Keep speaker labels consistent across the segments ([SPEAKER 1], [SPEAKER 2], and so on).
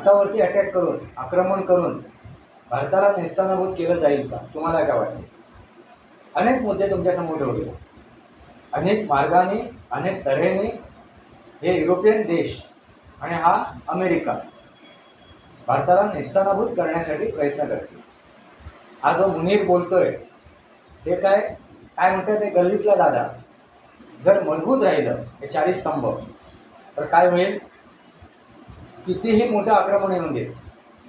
[SPEAKER 1] भारतावरती attack करून आक्रमण करून भारताला नेस्तानाभूत केलं जाईल का? तुम्हाला काय वाटते? अनेक मुद्दे तुमच्यासमोर ठेवले. अनेक मार्गाने अनेक तऱ्हेने हे युरोपियन देश आणि हा अमेरिका भारताला नेस्तानाभूत करण्यासाठी प्रयत्न करते हा जो मुनीर बोलतोय ते काय काय म्हणतात ते गल्लीतला दादा? जर मजबूत राहिलं हे चारी स्तंभ तर काय होईल? कितीही मोठं आक्रमण येऊन दे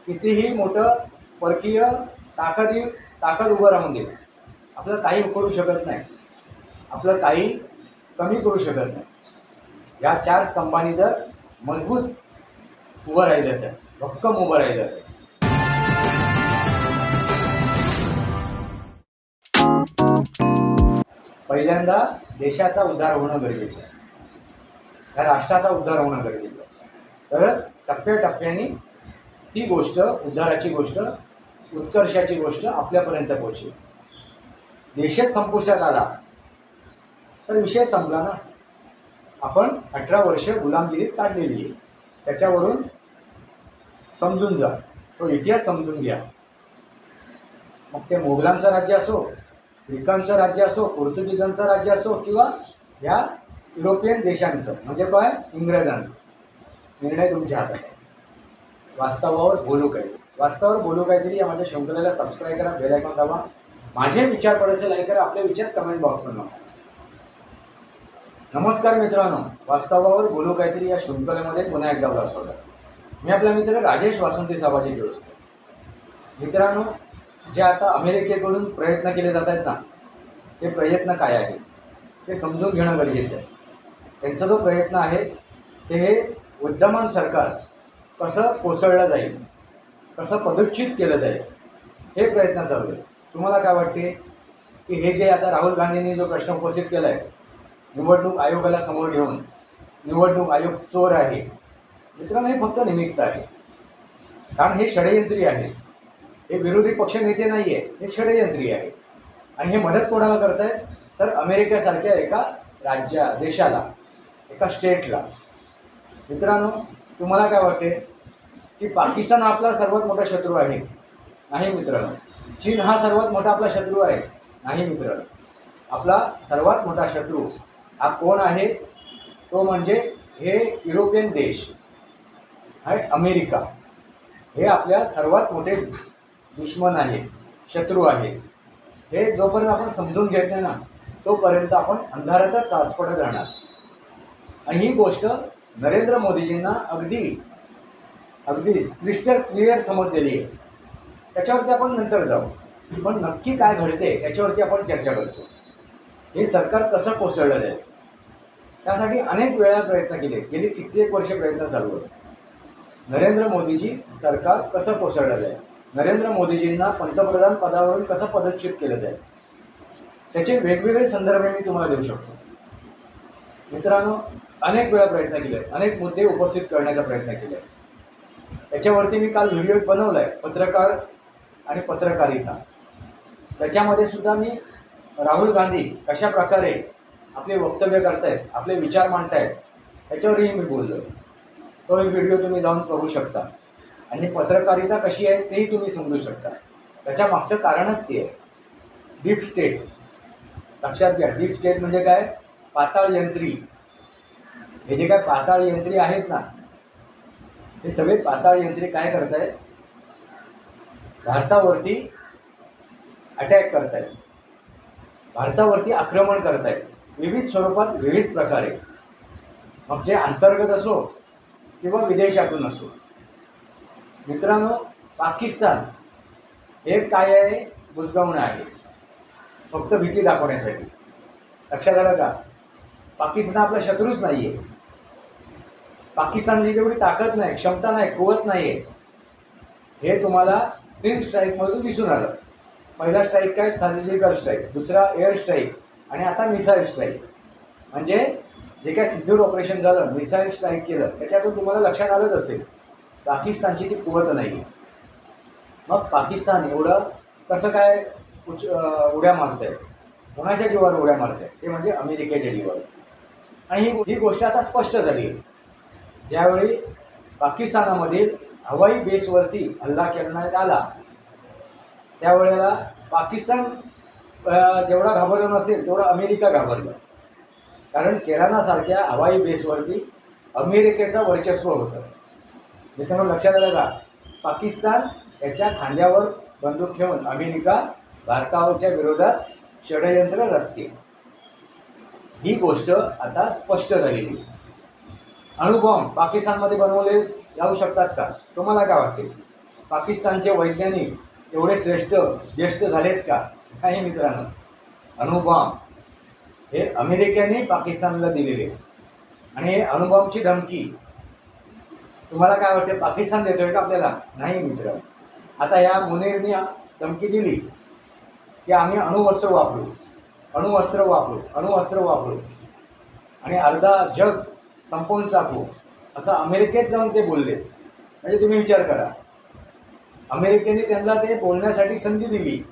[SPEAKER 1] कितीही मोठं परकीय ताकद ताकद उभं राहून दे आपलं काही करू शकत नाही. आपलं काही कमी करू शकत नाही. या चार स्तंभांनी जर मजबूत उभं राहिलं तर भक्कम उभं राहिलं तर. पहिल्यांदा देशाचा उद्धार होणं गरजेचं आहे. या राष्ट्राचा उद्धार होणं गरजेचं आहे. तरच टप्प्याटप्प्याने ती गोष्ट उद्धाराची गोष्ट उत्कर्षाची गोष्ट आपल्यापर्यंत पोहोचेल. देशच संपुष्टात आला. तर विषय संपला ना. आपण अठरा वर्ष गुलामगिरीत काढलेली आहे. त्याच्यावरून समजून जा. तो इतिहास समजून घ्या. मग ते मोगलांचं राज्य असो ग्रीकांचं राज्य असो पोर्तुगीजांचं राज्य असो किंवा ह्या युरोपियन देशांचं म्हणजे काय? इंग्रजांचं. निर्णय तुमच्या हातात आहे. वास्तवावर बोलू काही वास्तवावर बोलू काहीतरी या माझ्या शंकलेला सबस्क्राईब करा बेल आयकॉन दाबा. माझे विचार पडायचे लाईक करा आपले विचार कमेंट बॉक्समध्ये नका नमस्कार मित्रांनो. वास्तवावर बोलू काहीतरी या शृंखलेमध्ये पुन्हा एकदा आपलं स्वागत. मी आपला मित्र राजेश वासंती साबाजी शकतो मित्रांनो जे आता अमेरिकेकडून प्रयत्न केले जात आहेत ना ते प्रयत्न काय आहे ते समजून घेणं गरजेचं आहे. त्यांचा जो प्रयत्न आहे ते हे विद्यमान सरकार कसं कोसळलं जाईल कसं पदच्युत केलं जाईल हे प्रयत्न चालू आहे तुम्हाला काय वाटते की हे जे आता राहुल गांधींनी जो प्रश्न उपस्थित केला आहे निवडणूक आयोगाला समोर घेऊन निवडणूक आयोग चोर आहे मित्रांनो हे फक्त निमित्त आहे. कारण हे षडयंत्री आहे. हे विरोधी पक्षनेते नाही आहे हे षडयंत्री आहे. आणि हे मदत कोणाला करतायत? तर अमेरिकेसारख्या एका राज्या देशाला एका स्टेटला. मित्रांनो तुम्हाला काय वाटते की पाकिस्तान हा आपला सर्वात मोठा शत्रू आहे? नाही मित्रांनो. चीन हा सर्वात मोठा आपला शत्रू आहे? नाही मित्रांनो. आपला सर्वात मोठा शत्रू हा कोण आहे? तो म्हणजे हे युरोपियन देश आहे अमेरिका. हे आपल्या सर्वात मोठे दुश्मन आहे शत्रू आहे. हे जोपर्यंत आपण समजून घेत नाही ना तोपर्यंत आपण अंधारातच चाचपडत राहणार आणि ही गोष्ट नरेंद्र मोदीजींना अगदी अगदी क्रिस्टल क्लिअर समजलेली आहे. त्याच्यावरती आपण नंतर जाऊ. पण नक्की काय घडते याच्यावरती आपण चर्चा करतो. हे सरकार कसं कोसळलं जाईल? त्यासाठी अनेक वेळा प्रयत्न केले. गेली कित्येक वर्ष प्रयत्न चालू होते. नरेंद्र मोदीजी सरकार कसं कोसळलं जाईल? नरेंद्र मोदीजींना पंतप्रधान पदावरून कसं पदच्युत केलं जाईल? त्याचे वेगवेगळे संदर्भ मी तुम्हाला देऊ शकतो. मित्रांनो अनेक वेळा प्रयत्न केले. अनेक मुद्दे उपस्थित करण्याचा प्रयत्न केले. त्याच्यावरती मी काल व्हिडिओ बनवला आहे पत्रकार आणि पत्रकारिता. त्याच्यामध्ये सुद्धा मी राहुल गांधी कशा प्रकारे आपले वक्तव्य करतायत आपले विचार मांडतायत त्याच्यावरही मी बोललो. तो एक व्हिडिओ तुम्ही जाऊन बघू शकता. आणि पत्रकारिता कशी आहे तेही तुम्ही समजू शकता. त्याच्या मागचं कारणच ते आहे. Deep state. लक्षात घ्या डीप स्टेट म्हणजे काय? पाताळ यंत्री. हे जे काय पाताळ यंत्री आहेत ना हे सगळे पाताळ यंत्री काय करत आहेत भारतावरती अटॅक करत आहेत भारतावरती आक्रमण करत आहेत विविध स्वरूपात विविध प्रकारे. मग जे अंतर्गत असो किंवा विदेशातून असो. मित्रांनो पाकिस्तान हे काय आहे? बुजगावणं आहे. फक्त भीती दाखवण्यासाठी. लक्षात आलं का? पाकिस्तान आपला शत्रूच नाही आहे पाकिस्तानची तेवढी ताकद नाही क्षमता नाही कुवत नाही आहे हे तुम्हाला तीन स्ट्राईकमधून दिसून आलं. पहिला स्ट्राईक काय? सर्जिकल स्ट्राईक दुसरा एअर स्ट्राईक आणि आता मिसाईल स्ट्राईक म्हणजे जे काय सिद्धूर ऑपरेशन झालं मिसाईल स्ट्राईक केलं त्याच्यातून तुम्हाला लक्षात आलंच असेल. पाकिस्तानची ती कुवत नाही आहे मग पाकिस्तान एवढं कसं काय उच उड्या मारत आहे कोणाच्या जीवावर उड्या मारत आहे ते म्हणजे अमेरिकेच्या जीवावर. आणि ही गोष्ट आता स्पष्ट झाली. ज्यावेळी पाकिस्तानामधील हवाई बेसवरती हल्ला करण्यात आला त्यावेळेला पाकिस्तान जेवढा घाबरलं नसेल तेवढा अमेरिका घाबरलं. कारण केरानासारख्या हवाई बेसवरती अमेरिकेचं वर्चस्व होतं. मित्रांनो लक्षात आलं का? पाकिस्तान याच्या खांद्यावर बंदूक ठेवून अमेरिका भारताच्या विरोधात षडयंत्र रचते ही गोष्ट आता स्पष्ट झालेली. अणुबॉम्ब पाकिस्तानमध्ये बनवले जाऊ शकतात का? तुम्हाला काय वाटते? पाकिस्तानचे वैज्ञानिक एवढे श्रेष्ठ ज्येष्ठ झालेत का? नाही मित्रांनो अणुबॉम्ब हे अमेरिकेने पाकिस्तानला दिलेले. आणि हे अणुबॉम्बची धमकी तुम्हाला काय वाटते? पाकिस्तान देतोय का आपल्याला? नाही मित्र. आता या मुनेरने धमकी दिली की आम्ही अणुवस्त्र वापरू. अणुवस्त्र वापरू अणुवस्त्र वापरू. आणि अर्धा जग संपवून टाकू असं अमेरिकेत जाऊन ते बोलले. म्हणजे तुम्ही विचार करा. अमेरिकेने त्यांना ते बोलण्यासाठी संधी दिली.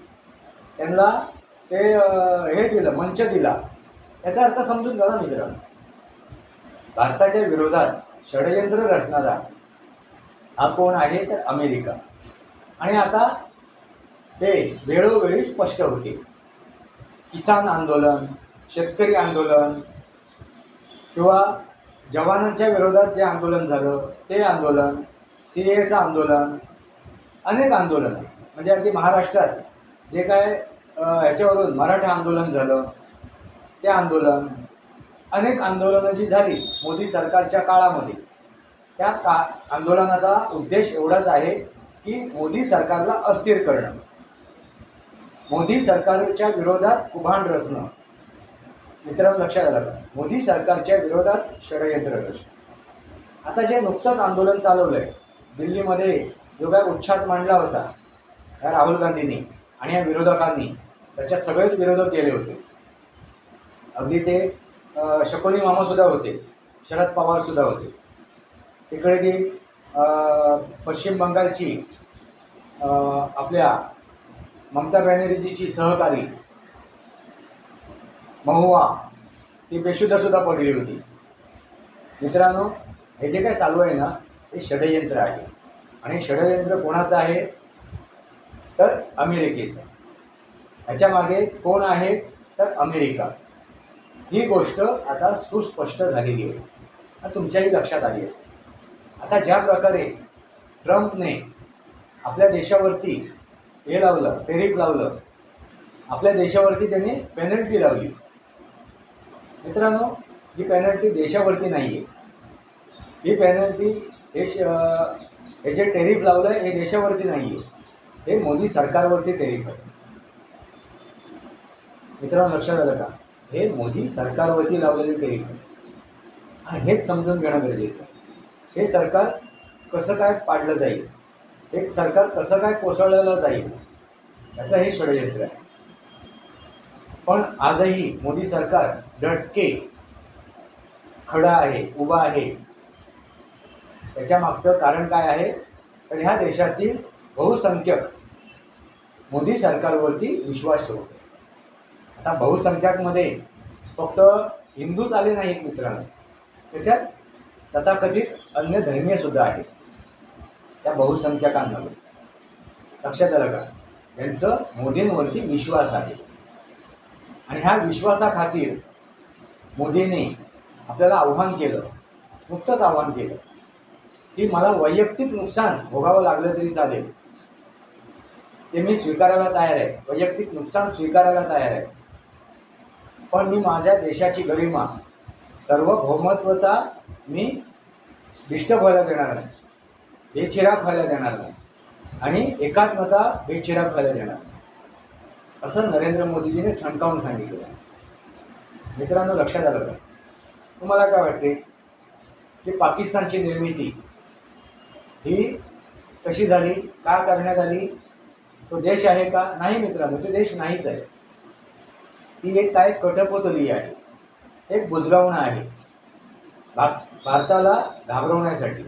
[SPEAKER 1] त्यांना ते हे दिलं मंच दिला. याचा अर्थ समजून जा ना मित्रांनो. भारताच्या विरोधात षडयंत्र रचणारा हा कोण आहे तर अमेरिका. आणि आता ते वेळोवेळी स्पष्ट होते किसान आंदोलन शेतकरी आंदोलन किंवा जवानांच्या विरोधात जे आंदोलन झालं ते आंदोलन सी एचं आंदोलन अनेक आंदोलन म्हणजे अगदी महाराष्ट्रात जे काय ह्याच्यावरून मराठा आंदोलन झालं ते आंदोलन अनेक आंदोलनं जी झाली मोदी सरकारच्या काळामध्ये. त्या का आंदोलनाचा उद्देश एवढाच आहे की मोदी सरकारला अस्थिर करणं. मोदी सरकारच्या विरोधात कुभांड रचणं. मित्रांनो लक्षात आलं मोदी सरकारच्या विरोधात षडयंत्र रचणं. आता जे नुकतंच आंदोलन चालवलंय दिल्लीमध्ये जो काय उच्छाद मांडला होता या राहुल गांधींनी आणि या विरोधकांनी त्याच्यात सगळेच विरोधक केले होते. अगदी ते शकोनी मामासुद्धा मामा सुद्धा होते शरद पवार सुद्धा होते. तिकडे ती पश्चिम बंगालची आपल्या ममता बॅनर्जीची सहकारी महुआ ती बेशुद्ध सुद्धा पडली होती. मित्रांनो हे जे काय चालू आहे ना हे षडयंत्र आहे. आणि षडयंत्र कोणाचं आहे? तर अमेरिकेचं. ह्याच्यामागे कोण आहे? तर अमेरिका. ही गोष्ट आता सुस्पष्ट झालेली आहे. आणि तुमच्याही लक्षात आली असेल. आता ज्या प्रकारे ट्रम्पने आपल्या देशावरती हे लावलं टेरिफ लावलं. आपल्या देशावरती त्यांनी पेनल्टी लावली. मित्रांनो ही पेनल्टी देशावरती नाही आहे ही पेनल्टी हे श हे जे टेरिफ लावलं आहे हे देशावरती नाही आहे हे मोदी सरकारवरती टेरिफ आहे. मित्रांनो लक्षात आलं का? हे मोदी सरकारवरती लावलेले टेरिफ आहे. आणि हेच समजून घेणं गरजेचं आहे. हे सरकार कसं काय पाडलं जाईल? हे सरकार कसं काय कोसळलेलं जाईल याचं हे षडयंत्र आहे. पण आजही मोदी सरकार डटके खडा आहे उभा आहे. त्याच्या मागचं कारण काय आहे? तर ह्या देशातील बहुसंख्यक मोदी सरकारवरती विश्वास ठेवतो. आता बहुसंख्याकमध्ये फक्त हिंदूच आले नाहीत मित्रांनो. त्याच्यात तथाकथित अन्य धर्मीय सुद्धा आहेत. त्या बहुसंख्यकांमध्ये लक्षात आलं का? त्यांचं मोदींवरती विश्वास आहे. आणि ह्या विश्वासाखातीर मोदींनी आपल्याला आव्हान केलं नुकतंच आव्हान केलं की मला वैयक्तिक नुकसान भोगावं लागलं तरी चालेल. ते मी स्वीकारायला तयार आहे. वैयक्तिक नुकसान स्वीकारायला तयार आहे. पण मी माझ्या देशाची गरिमा सार्वभौमत्वता मी डिस्टर्ब व्हायला देणार नाही बेचिराग व्हायला देणार नाही. आणि एकात्मता बेचिराग व्हायला देणार असं नरेंद्र मोदीजीने ठणकावून सांगितलं आहे. मित्रांनो लक्षात आलं का? तुम्हाला काय वाटते? की पाकिस्तानची निर्मिती ही कशी झाली? का करण्यात आली? तो देश आहे का? नाही मित्रांनो तो देश नाहीच आहे. ती एक काय कटपोतली आहे. एक बुजगावणं आहे. भा भारताला घाबरवण्यासाठी.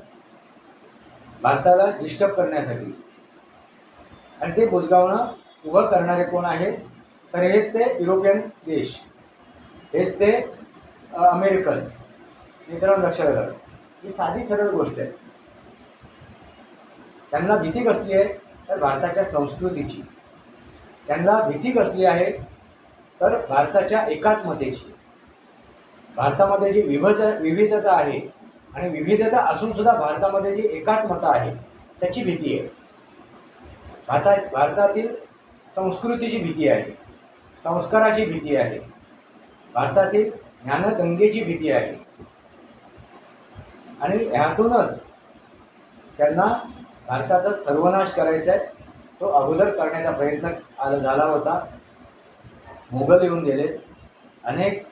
[SPEAKER 1] भारताला डिस्टर्ब करण्यासाठी. आणि ते बुजगावणं उभं करणारे कोण आहेत? तर हेच ते युरोपियन देश. हेच ते अमेरिकन. मित्रांनो लक्षात घ्या ही साधी सरळ गोष्ट आहे. त्यांना भीती कसली आहे? तर भारताच्या संस्कृतीची. त्यांना भीती कसली आहे? तर भारताच्या एकात्मतेची. भारतामध्ये जी विविध विविधता आहे आणि विविधता असून सुद्धा भारतामध्ये जी एकात्मता आहे त्याची भीती आहे. भारता भारतातील संस्कृतीची भीती आहे संस्काराची भीती आहे भारतातील ज्ञानगंगेची भीती आहे. आणि ह्यातूनच त्यांना भारताचा सर्वनाश करायचा आहे तो अगोदर करण्याचा प्रयत्न आला झाला होता. मुघल येऊन गेले. अनेक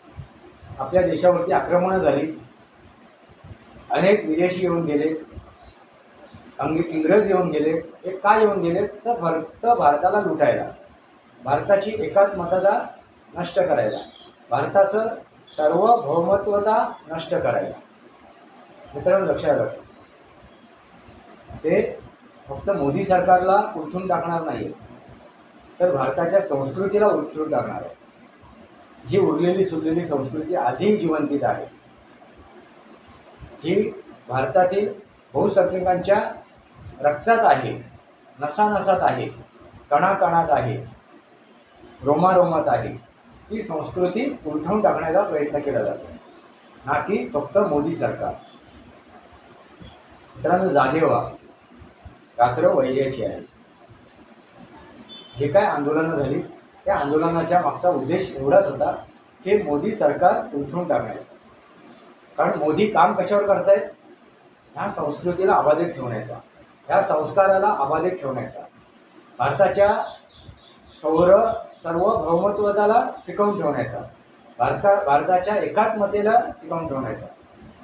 [SPEAKER 1] आपल्या देशावरती आक्रमणं झाली. अनेक विदेशी येऊन गेले अंग इंग्रज येऊन गेले हे का येऊन गेले तर फक्त भारताला लुटायला. भारताची एकात्मता नष्ट करायला. भारताचं सार्वभौमत्वता नष्ट करायला. मित्रांनो लक्षात राखा ते फक्त मोदी सरकारला उलथून टाकणार नाही तर भारताच्या संस्कृतीला उलथून टाकणार आहे. जी उरलेली सुरलेली संस्कृती आजही जिवंतीत आहे. ही भारतातील बहुसंख्यकांच्या रक्तात आहे नसानसात आहे कणाकणात आहे रोमारोमात आहे ती संस्कृती उलथवून टाकण्याचा प्रयत्न केला जातो. ना की फक्त मोदी सरकार. मित्रांनो जागेवा रात्र वैर्याची आहे. जे काय आंदोलनं झाली त्या आंदोलनाच्या मागचा उद्देश एवढाच होता की मोदी सरकार उलथून टाकण्याचा. कारण मोदी काम कशावर करतायत? ह्या संस्कृतीला अबाधित ठेवण्याचा. ह्या संस्काराला अबाधित ठेवण्याचा. भारताच्या सौर सार्वभौमत्वताला टिकवून ठेवण्याचा. भारता भारताच्या एकात्मतेला टिकवून ठेवण्याचा.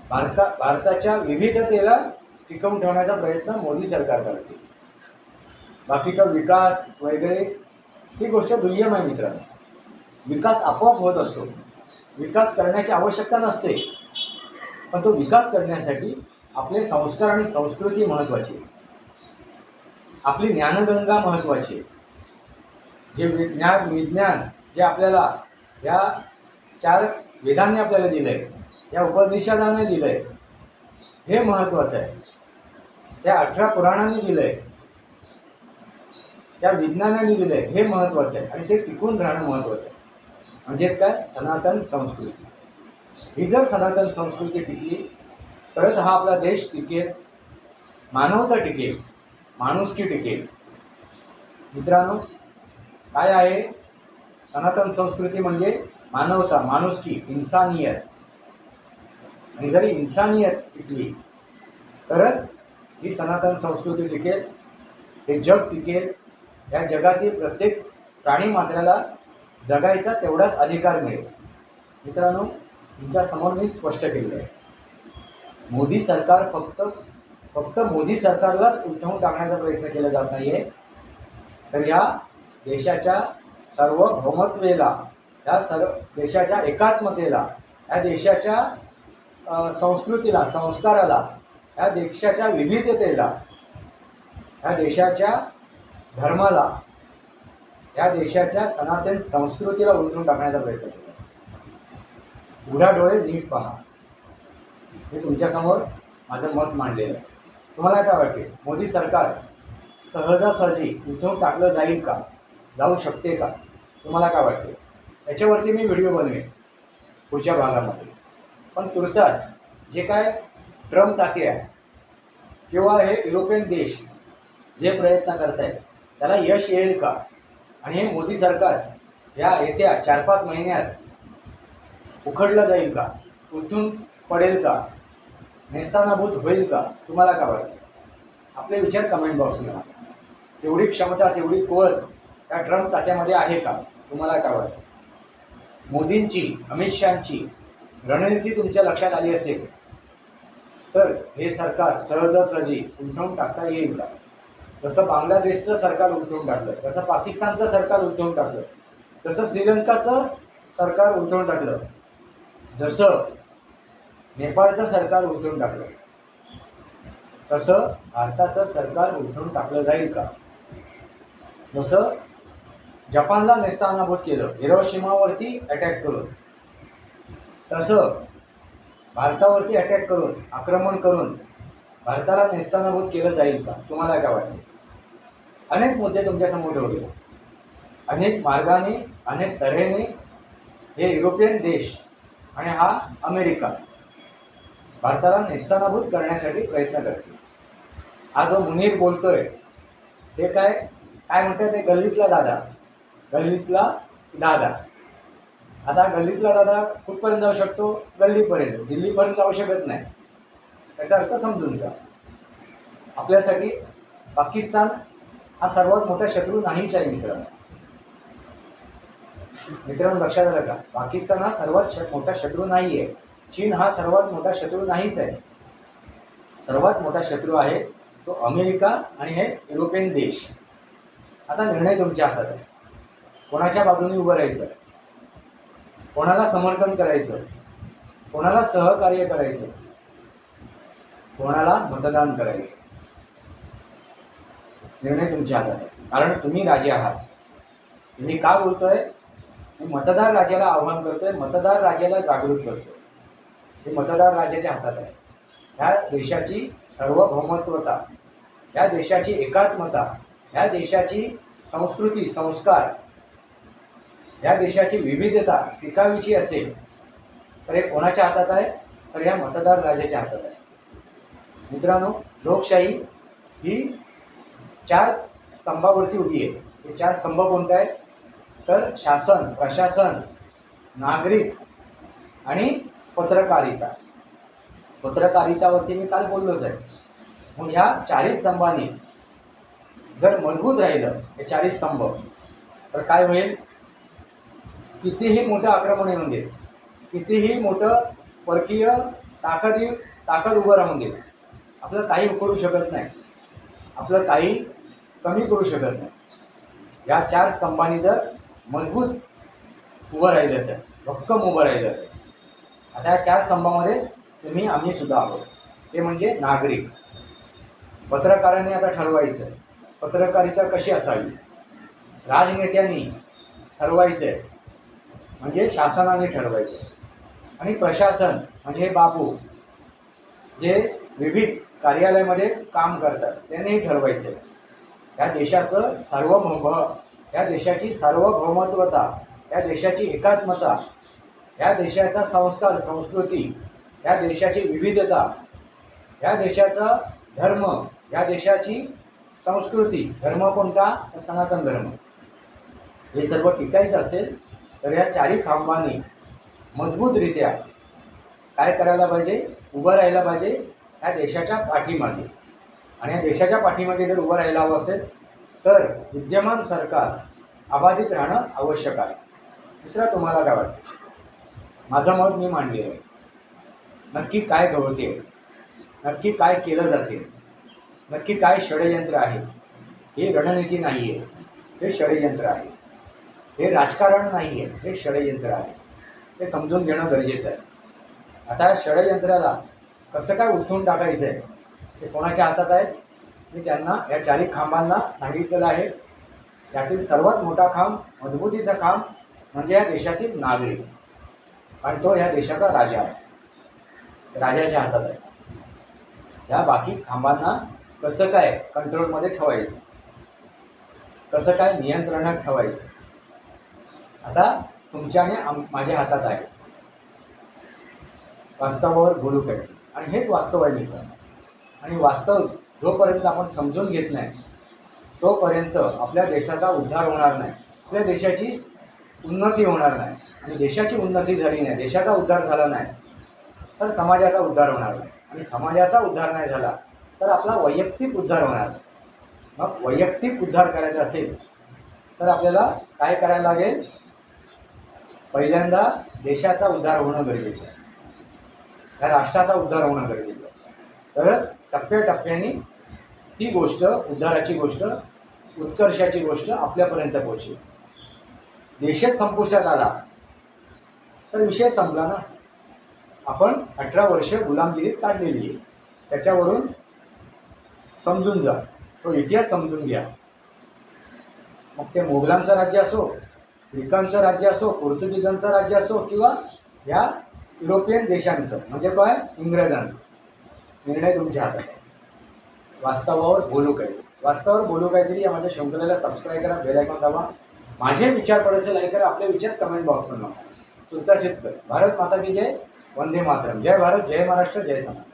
[SPEAKER 1] भारता भारताच्या विविधतेला टिकवून ठेवण्याचा प्रयत्न मोदी सरकार करते. बाकीचा विकास वगैरे ही गोष्ट दुय्यम आहे मित्रांनो. विकास आपोआप होत असतो. विकास करण्याची आवश्यकता नसते. पण तो विकास करण्यासाठी आपले संस्कार आणि संस्कृती महत्त्वाची आपली ज्ञानगंगा महत्त्वाची जे विज्ञान विज्ञान जे आपल्याला या चार वेदांनी आपल्याला दिलं आहे या उपनिषदाने दिलं आहे हे महत्त्वाचं आहे. त्या अठरा पुराणांनी दिलं आहे त्या विज्ञानाने दिलं आहे हे महत्त्वाचं आहे. आणि ते टिकून राहणं महत्त्वाचं आहे. म्हणजेच काय? सनातन संस्कृती. ही जर सनातन संस्कृती टिकली तरच हा आपला देश टिकेल मानवता टिकेल माणुसकी टिकेल. मित्रांनो काय आहे? सनातन संस्कृती म्हणजे मानवता माणुसकी इन्सानियत. आणि जरी इन्सानियत टिकली तरच ही सनातन संस्कृती टिकेल हे जग टिकेल. या जगातील प्रत्येक प्राणी मात्राला जगायचा तेवढाच अधिकार मिळेल. मित्रांनो तुमच्यासमोर मी स्पष्ट केलं आहे. मोदी सरकार फक्त फक्त मोदी सरकारलाच उलथवून टाकण्याचा प्रयत्न केला जात नाही आहे तर या देशाच्या सार्वभौमत्वेला या सर्व देशाच्या एकात्मतेला या देशाच्या संस्कृतीला संस्काराला या देशाच्या विविधतेला या देशाच्या धर्माला या देशाच्या सनातन संस्कृतीला उलटून टाकण्याचा प्रयत्न केला. उघडा डोळे नीट पहा. मी तुमच्यासमोर माझं मत मांडलेलं आहे. तुम्हाला काय वाटते? मोदी सरकार सहजासहजी उलटून टाकलं जाईल का? जाऊ शकते का? तुम्हाला काय वाटते? याच्यावरती मी व्हिडिओ बनवेन पुढच्या भागामध्ये. पण तुर्तास जे काय ट्रम्प ताते आहे किंवा हे युरोपियन देश जे प्रयत्न करत आहेत त्याला यश येईल का? आणि हे मोदी सरकार या येत्या चार पाच महिन्यात उखडलं जाईल का? उलटून पडेल का? नेस्तानाभूत होईल का? तुम्हाला काय वाटतं? आपले विचार कमेंट बॉक्सला तेवढी क्षमता तेवढी कोळ त्या ट्रम्प तात्यामध्ये आहे का? तुम्हाला काय वाटतं? मोदींची अमित शहाची रणनीती तुमच्या लक्षात आली असेल? तर हे सरकार सहजासहजी उलथवून टाकता येईल का? जसं बांगलादेशचं सरकार उलटवून टाकलं तसं पाकिस्तानचं सरकार उलटवून टाकलं तसं श्रीलंकाचं सरकार उलटवून टाकलं. जसं नेपाळचं सरकार उलटवून टाकलं तसं भारताचं सरकार उलटवून टाकलं जाईल का? जसं जपानला नेस्तानाभूत केलं हिरोशिमावरती अटॅक करून तसं भारतावरती अटॅक करून आक्रमण करून भारताला नेस्तानाभूत केलं जाईल का? तुम्हाला काय वाटते? अनेक मुद्दे तुमच्यासमोर ठेवले. अनेक मार्गाने अनेक तऱ्हेने हे युरोपियन देश आणि हा अमेरिका. भारताला नेस्तानाभूत करण्यासाठी प्रयत्न करते. हा जो मुनीर बोलतोय ते काय काय म्हणतात ते गल्लीतला दादा. गल्लीतला दादा. आता गल्लीतला दादा कुठपर्यंत जाऊ शकतो? गल्लीपर्यंत. दिल्लीपर्यंत जाऊ शकत नाही. त्याचा अर्थ समजून जा आपल्यासाठी पाकिस्तान हा सर्वात मोठा शत्रू नाहीच आहे मित्रांनो. मित्रांनो लक्षात आलं का? पाकिस्तान हा सर्वात मोठा शत्रू नाही आहे चीन हा सर्वात मोठा शत्रू नाहीच आहे. सर्वात मोठा शत्रू आहे तो अमेरिका आणि हे युरोपियन देश. आता निर्णय तुमच्या हातात आहे. कोणाच्या बाजूने उभं राहायचं? कोणाला समर्थन करायचं? कोणाला सहकार्य करायचं? कोणाला मतदान करायचं? निर्णय तुमच्या हातात आहे. कारण तुम्ही राजे आहात. मी का बोलतोय? मी मतदार राजाला आव्हान करतोय मतदार राजाला जागृत करतोय. हे मतदार राजाच्या हातात आहे. ह्या देशाची सार्वभौमत्वता ह्या देशाची एकात्मता ह्या देशाची संस्कृती संस्कार ह्या देशाची विविधता टिकावीची असेल तर हे कोणाच्या हातात आहे? तर ह्या मतदार राजाच्या हातात आहे. मित्रांनो लोकशाही ही चार स्तंभावरती उभी आहे. हे चार स्तंभ कोणते आहेत? तर शासन प्रशासन नागरिक आणि पत्रकारिता. पत्रकारितावरती मी काल बोललोच आहे. मग ह्या चारही स्तंभांनी जर मजबूत राहिलं हे चारही स्तंभ तर काय होईल? कितीही मोठं आक्रमण येऊन दे कितीही मोठं परकीय ताकदी ताकद उभं राहून दे आपलं काही करू शकत नाही. आपलं काही कमी करू शकत नाही. या चार स्तंभांनी जर मजबूत उभं राहिलं त्या भक्कम उभं राहिलं त्या आता या चार स्तंभामध्ये तुम्ही आम्ही सुद्धा आहोत. ते म्हणजे नागरिक. पत्रकारांनी आता ठरवायचं. पत्रकारिता कशी असावी? राजनेत्यांनी ठरवायचं आहे म्हणजे शासनाने ठरवायचं. आणि प्रशासन म्हणजे बापू जे विविध कार्यालयामध्ये काम करतात त्यांनीही ठरवायचं आहे या देशाचं सार्वभौम या देशाची सार्वभौमत्वता या देशाची एकात्मता या देशाचा संस्कार संस्कृती या देशाची विविधता या देशाचा धर्म या देशाची संस्कृती. धर्म कोणता? तर सनातन धर्म. हे सर्व टिकायचं असेल तर या चारी खांबांनी मजबूतरित्या काय करायला पाहिजे? उभं राहायला पाहिजे या देशाच्या पाठीमागे. आणि या देशाच्या पाठीमागे जर उभं राहायला हवं असेल तर विद्यमान सरकार अबाधित राहणं आवश्यक आहे. मित्रा तुम्हाला काय वाटतं? माझं मत मी मांडलेलं आहे. नक्की काय घडते? नक्की काय केलं जाते? नक्की काय षडयंत्र आहे? हे रणनीती नाही आहे हे षडयंत्र आहे. हे राजकारण नाही आहे हे षडयंत्र आहे. हे समजून घेणं गरजेचं आहे. आता षडयंत्राला कसं काय उठून टाकायचं आहे ते कोणाच्या हातात आहे? मी त्यांना या चारी खांबांना सांगितलेलं आहे. त्यातील सर्वात मोठा खांब मजबूतीचा खांब म्हणजे या देशातील नागरिक. आणि तो या देशाचा राजा आहे. राजाच्या हातात आहे. ह्या बाकी खांबांना कसं काय कंट्रोलमध्ये ठेवायचं? कसं काय नियंत्रणात ठेवायचं? आता तुमच्या आणि माझ्या हातात आहे. वास्तवावर बोलू काय? आणि हेच वास्तव आहे आणि वास्तव जोपर्यंत आपण समजून घेत नाही तोपर्यंत आपल्या देशाचा उद्धार होणार नाही. आपल्या देशाची उन्नती होणार नाही. आणि देशाची उन्नती झाली नाही देशाचा उद्धार झाला नाही तर समाजाचा उद्धार होणार नाही. आणि समाजाचा उद्धार नाही झाला तर आपला वैयक्तिक उद्धार होणार नाही. मग वैयक्तिक उद्धार करायचा असेल तर आपल्याला काय करायला लागेल? पहिल्यांदा देशाचा उद्धार होणं गरजेचं आहे. या राष्ट्राचा उद्धार होणं गरजेचं आहे. तरच टप्प्याटप्प्याने ती गोष्ट उद्धाराची गोष्ट उत्कर्षाची गोष्ट आपल्यापर्यंत पोहोचली. देशच संपुष्टात आला. तर विषय संपला ना. आपण अठरा वर्ष गुलामगिरीत काढलेली आहे. त्याच्यावरून समजून जा. तो इतिहास समजून घ्या. मग ते मोगलांचं राज्य असो ग्रीकांचं राज्य असो पोर्तुगीजांचं राज्य असो किंवा ह्या युरोपियन देशांचं. म्हणजे काय? इंग्रजांचं. निर्णय तुमच्या हातात आहे. वास्तवावर बोलू काय? वास्तवावर बोलू काहीतरी या माझ्या शृंखलेला सबस्क्राईब करा बेल आयकॉन दाबा. माझे विचार पडायचे लाईक करा आपले विचार कमेंट बॉक्समध्ये नका तुर्ता शेतकरी भारत माता की जय. वंदे मातरम. जय भारत जय महाराष्ट्र जय समाज